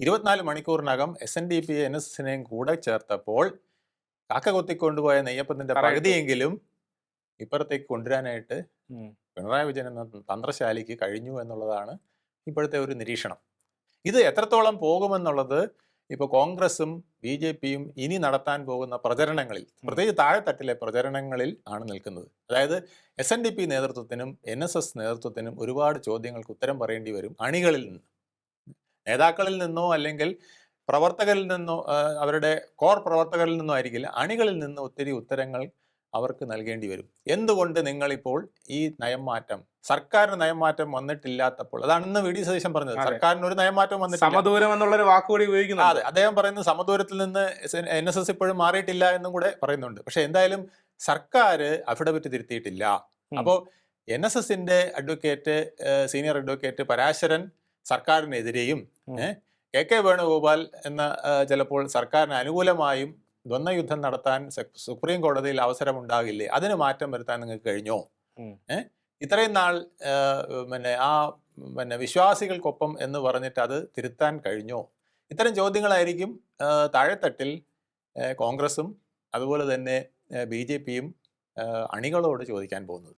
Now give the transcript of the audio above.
ഇരുപത്തിനാല് മണിക്കൂറിനകം S N D P N S എസിനെയും കൂടെ ചേർത്തപ്പോൾ കാക്ക കൊത്തിക്കൊണ്ടുപോയ നെയ്യപ്പത്തിന്റെ. പകുതിയെങ്കിലും ഇപ്പുറത്തേക്ക് കൊണ്ടുവരാനായിട്ട്. പിണറായി വിജയൻ എന്ന തന്ത്രശാലിക്ക് കഴിഞ്ഞു എന്നുള്ളതാണ് ഇപ്പോഴത്തെ ഒരു നിരീക്ഷണം ഇത് എത്രത്തോളം പോകുമെന്നുള്ളത് ഇപ്പോൾ കോൺഗ്രസും ബി ജെ പിയും ഇനി നടത്താൻ പോകുന്ന പ്രചരണങ്ങളിൽ പ്രത്യേകിച്ച് താഴെത്തട്ടിലെ പ്രചരണങ്ങളിൽ ആണ് നിൽക്കുന്നത് അതായത് എസ് എൻ ഡി പി നേതൃത്വത്തിനും എൻ എസ് എസ് നേതൃത്വത്തിനും ഒരുപാട് ചോദ്യങ്ങൾക്ക് ഉത്തരം പറയേണ്ടി വരും അണികളിൽ നിന്ന് നേതാക്കളിൽ നിന്നോ അല്ലെങ്കിൽ പ്രവർത്തകരിൽ നിന്നോ അവരുടെ കോർ പ്രവർത്തകരിൽ നിന്നോ ആയിരിക്കില്ല അണികളിൽ നിന്ന് ഒത്തിരി ഉത്തരങ്ങൾ അവർക്ക് നൽകേണ്ടി വരും. എന്തുകൊണ്ട് നിങ്ങളിപ്പോൾ ഈ നയം മാറ്റം സർക്കാരിന് നയം മാറ്റം വന്നിട്ടില്ലാത്തപ്പോൾ അതാണ് ഇന്ന് വി. ഡി. സതീശൻ പറഞ്ഞത് സർക്കാരിന് ഒരു നയമാറ്റം വന്നിട്ടില്ല. സമദൂരം എന്നുള്ളൊരു വാക്കുകൂടി ഉപയോഗിക്കുന്നു അതെ അദ്ദേഹം പറയുന്നത് സമദൂരത്തിൽ നിന്ന് എൻ എസ് എസ് ഇപ്പോഴും മാറിയിട്ടില്ല എന്നും കൂടെ പറയുന്നുണ്ട്. പക്ഷെ എന്തായാലും സർക്കാർ അഫിഡവിറ്റ് തിരുത്തിയിട്ടില്ല. അപ്പോൾ എൻ എസ് എസിന്റെ അഡ്വക്കേറ്റ് സീനിയർ അഡ്വക്കേറ്റ് പരാശരൻ സർക്കാരിനെതിരെയും കെ കെ വേണുഗോപാൽ എന്ന ചിലപ്പോൾ സർക്കാരിന് അനുകൂലമായും ദ്വന്ദ്വയുദ്ധം നടത്താൻ സുപ്രീം കോടതിയിൽ അവസരമുണ്ടാകില്ലേ? അതിന് മാറ്റം വരുത്താൻ നിങ്ങൾക്ക് കഴിഞ്ഞോ? ഏഹ് ഇത്രയും നാൾ പിന്നെ ആ പിന്നെ വിശ്വാസികൾക്കൊപ്പം എന്ന് പറഞ്ഞിട്ട് അത് തിരുത്താൻ കഴിഞ്ഞോ? ഇത്തരം ചോദ്യങ്ങളായിരിക്കും താഴെത്തട്ടിൽ കോൺഗ്രസും അതുപോലെ തന്നെ ബി ജെ പിയും അണികളോട് ചോദിക്കാൻ പോകുന്നത്.